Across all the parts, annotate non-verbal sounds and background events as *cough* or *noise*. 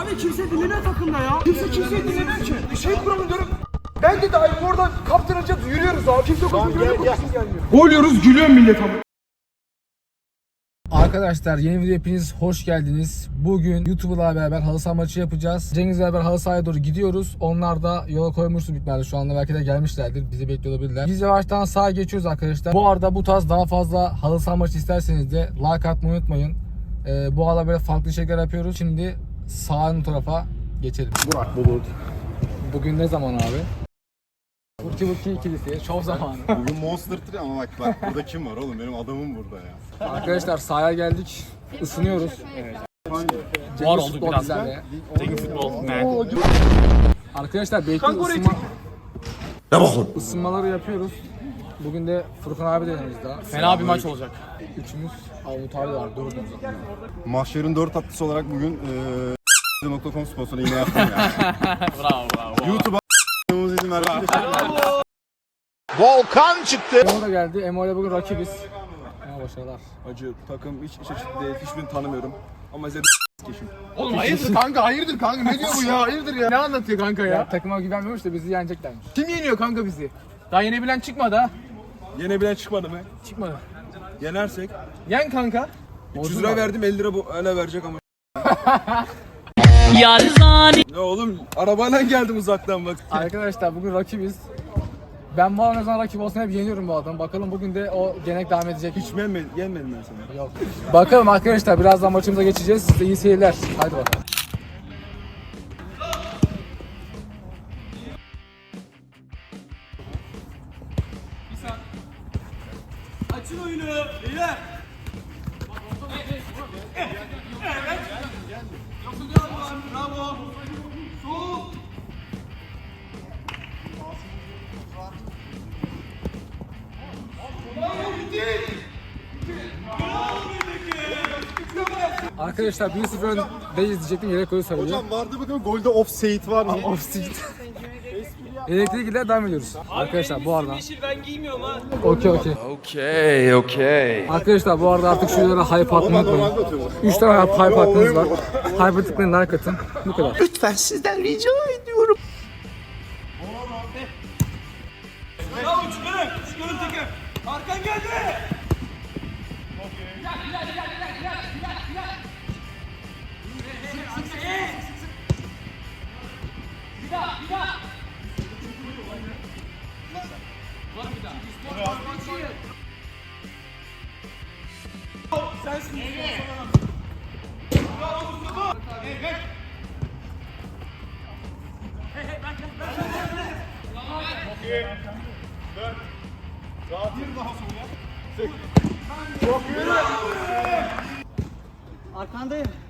Abi kimse dinlemiyor takımda ya. Kimse kimseyi dinlemiyor ki. Şey kuralım diyorum. Ben de dahil orada kaptırınca yürüyoruz abi. Kimse koşmuyor. Gel, gel. gelmiyor. Gol yiyoruz gülüyor millet ama. Arkadaşlar yeni video hepiniz hoş geldiniz. Bugün YouTuber'la beraber halı saha maçı yapacağız. Cengiz'le beraber halı sahaya doğru gidiyoruz. Onlar da yola koymuştu bitmedi. Şu anda belki de gelmişlerdir. Bizi bekliyor olabilirler. Biz yavaştan sağa geçiyoruz arkadaşlar. Bu arada bu tarz daha fazla halı saha maçı isterseniz de like atmayı unutmayın. Ee, bu arada böyle farklı şeyler yapıyoruz. Şimdi sağın tarafa geçelim. Burak Bulut. Bugün ne zaman abi? Burki Burki ikilisi. Şov zamanı. *laughs* Bugün Monster Tree ama bak bak burada kim var oğlum benim adamım burada ya. Arkadaşlar sahaya geldik. Isınıyoruz. Var olduk biraz. Bizlerle. Arkadaşlar belki ısınma... Isınmaları yapıyoruz. Bugün de Furkan abi de yanımızda. Fena bir maç olacak. Üçümüz Avut abi var, dördümüz. Mahşer'in dört tatlısı olarak bugün eee .com sponsoru yine yaptım ya. *laughs* bravo bravo. YouTube'a izin ver. Volkan çıktı. Emo da geldi. Emo ile bugün rakibiz. Emo başarılar. Acı takım hiç iç açık değil. Hiçbirini tanımıyorum. Ama size geçim. Oğlum hayırdır kanka hayırdır kanka ne diyor bu ya hayırdır ya. Ne anlatıyor kanka Ya ya? takıma güvenmiyormuş da bizi yeneceklermiş. Kim yeniyor kanka bizi? Daha yenebilen çıkmadı ha. Yenebilen çıkmadı mı? Çıkmadı. Yenersek. Yen kanka. 300 lira verdim 50 lira bu öyle verecek ama. *laughs* Ne oğlum arabayla geldim uzaktan bak. Arkadaşlar bugün rakibiz. Ben bu ne zaman rakip olsun hep yeniyorum bu adamı. Bakalım bugün de o genek devam edecek. Hiç yenmedim, yenmedim ben sana. Yok. Bakalım arkadaşlar birazdan maçımıza geçeceğiz. Size iyi seyirler. Haydi bakalım. Arkadaşlar 1-0 öndeyiz diyecektim. Yere koyu sarıyor. Hocam vardı bakın golde offside var mı? Offside. *laughs* Elektrik ile devam ediyoruz. Arkadaşlar bu arada. Okey okey. Okay, okay. Arkadaşlar bu arada artık şu videolara hype atmayı unutmayın. normalde atıyorlar. 3 tane hype, hype hakkınız var. Hype tıklayın like atın. Bu kadar. Lütfen sizden rica ediyorum. Sensin. Evet. Bravo Mustafa. Evet. Hey hey bak bak bak. Okey. Dört. Rahat bir daha sola. Sekiz. Çok iyi. Arkandayım.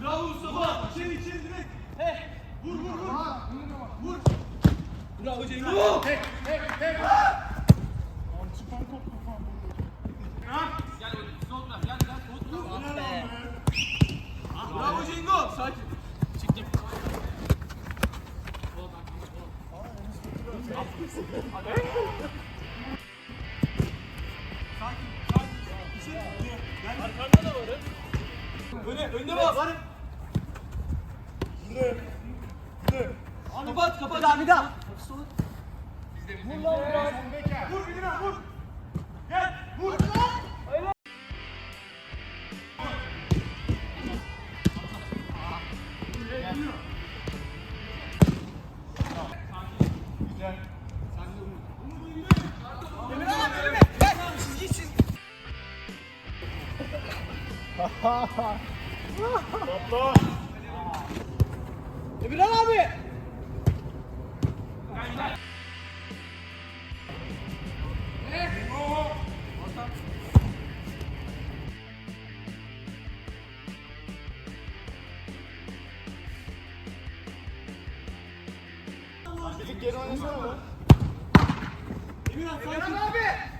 Bravo Mustafa. İçeri içeri direkt. He. Vur vur vur. Vur. Bravo Cengiz. Vur. Tek tek tek. Çıkan koptu falan. Ha? Gel oğlum. Gel gel. Bravo Cengiz. Sakin. Arkanda da varım. Öne, önde bas. Varım. Kapat, kapat. Bir daha, bir daha. Topla. Emirhan abi. Geri oynasana mı? Emirhan abi.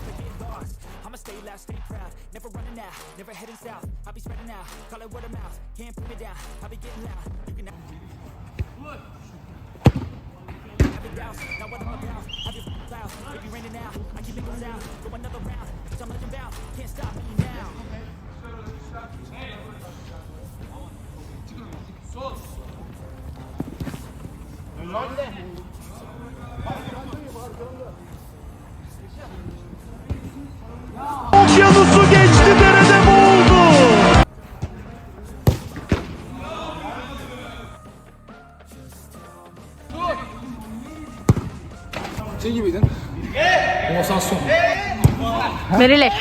I'ma stay loud, stay proud, never running out, never heading south. I'll be spreading out, call it word of mouth. Can't put me down, I'll be getting loud. You can have it now what I'm about. I just clouds, baby raining out. I keep it going down, go another round. Cause I'm looking bound, can't stop me now. Okyanusu Merilek.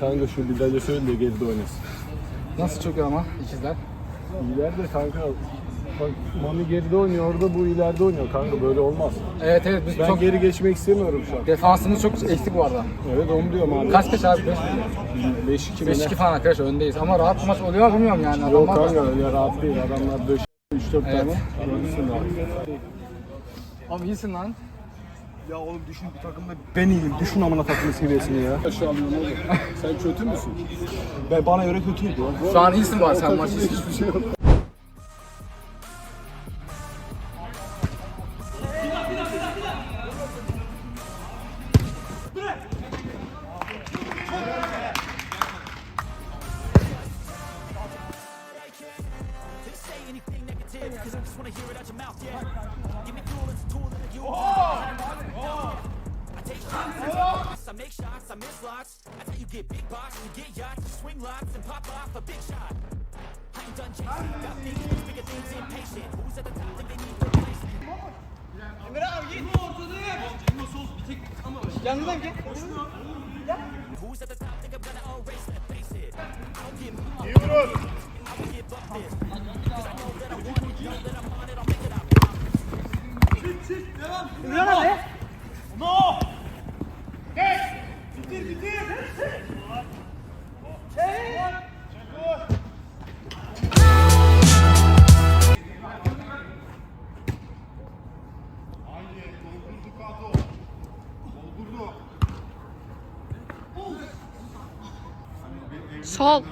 Kanka şu Bilal'e söyle de geride oynasın. Nasıl çok iyi ama ikizler. İleride kanka bak Mami geride oynuyor orada bu ileride oynuyor kanka böyle olmaz. Evet evet biz Ben çok geri geçmek istemiyorum şu an. defansımız çok eksik bu arada. Evet onu diyorum abi. Kaç kaç abi? 5-2 mi 5-2 ne? falan arkadaşlar öndeyiz ama rahat bir maç oluyor mu bilmiyorum yani. Yok Adamlar- kanka öyle rahat değil adamlar 5 3-4 Evet. tane. Rahat. Abi iyisin lan. Ya oğlum düşün bir takımda ben iyiyim. Düşün amına takımın seviyesini ya. Aşağı alıyorum oğlum. Sen kötü müsün? Ben bana göre kötüydü. Şu an iyisin bari sen maç hiçbir şey yok. Who's at the top, think I'm gonna erase that, face it. I don't give I Sol.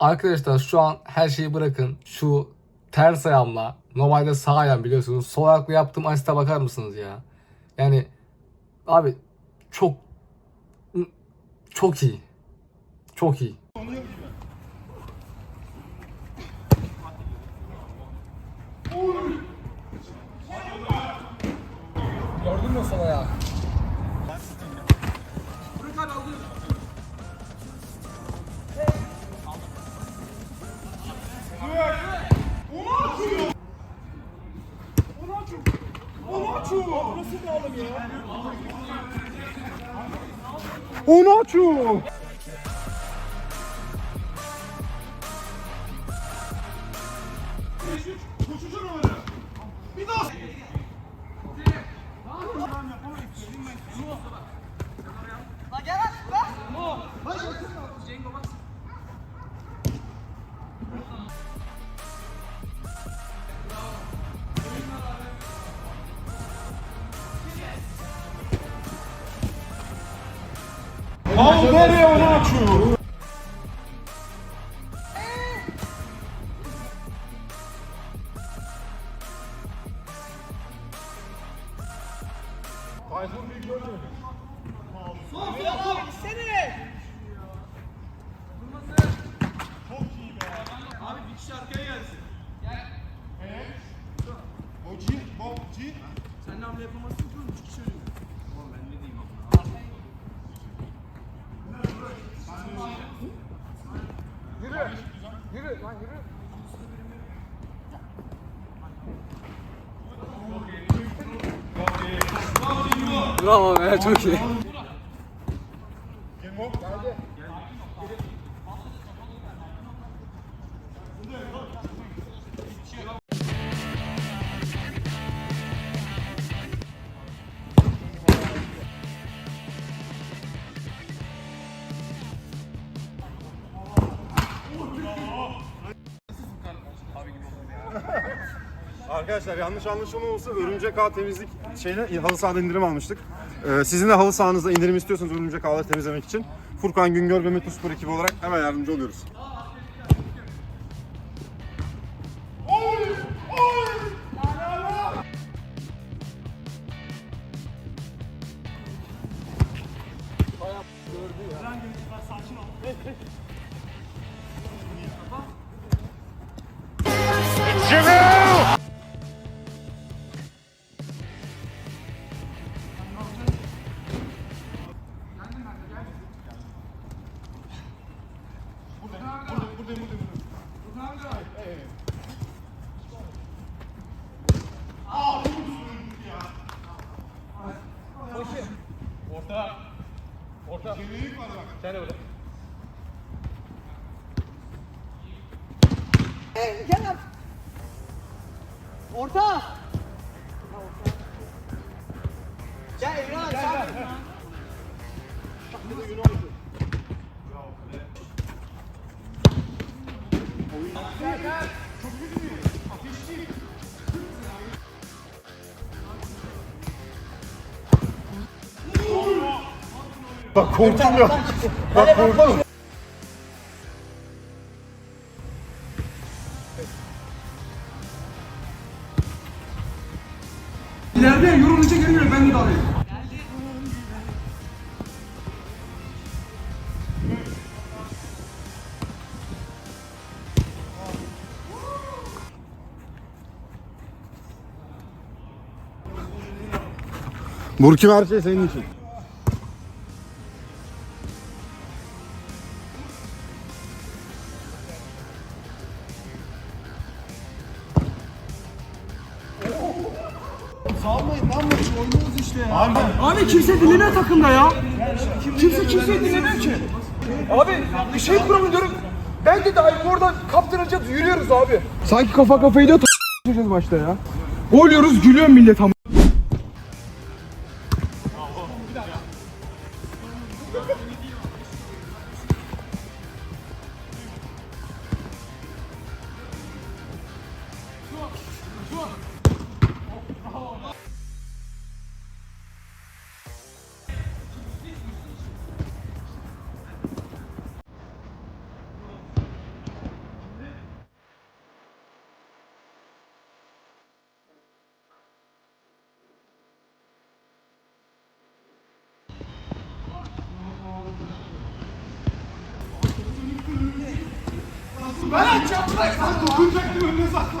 Arkadaşlar şu an her şeyi bırakın. Şu ters ayağımla normalde sağ ayağım biliyorsunuz. Sol ayakla yaptığım asiste bakar mısınız ya? Yani abi çok çok iyi. Çok iyi. Sol ayağı? Onaçu. Onaçu. iPhone büyük görmüyor musun? Bravo be çok iyi. Arkadaşlar yanlış anlaşılma olsa Örümcek Ağ temizlik şeyine halı sahada indirim almıştık. Ee, sizin de halı sahanızda indirim istiyorsanız Örümcek Ağları temizlemek için Furkan Güngör ve Metus ekibi olarak hemen yardımcı oluyoruz. Bak korktum ya. Bak korktum. İleride yorulunca geliyor ben de dalayım. Burkim her şey senin için. Abi kimse dinlemiyor takımda ya. Kimse kimseyi dinlemiyor ki. Abi bir şey kuralım diyorum. Ben de dahil oradan kaptırınca yürüyoruz abi. Sanki kafa kafayı da başta ya. Gol yiyoruz gülüyor millet ama. Ben açacağım. Sen dokunacaktın önüne sakla.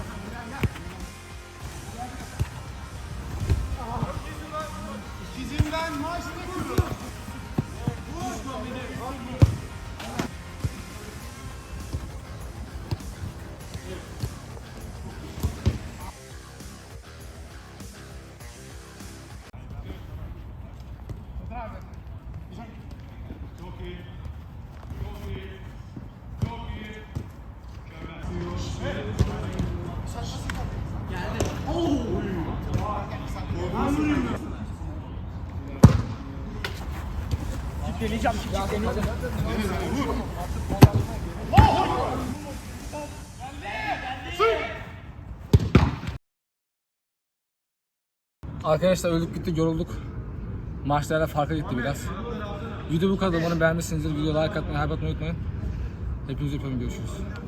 Arkadaşlar öldük gittik yorulduk. Maçlarla farka gitti biraz. Video bu kadar. Beğenmişsinizdir. Videoya like atmayı, hype atmayı unutmayın. Hepinizi öpüyorum. Görüşürüz.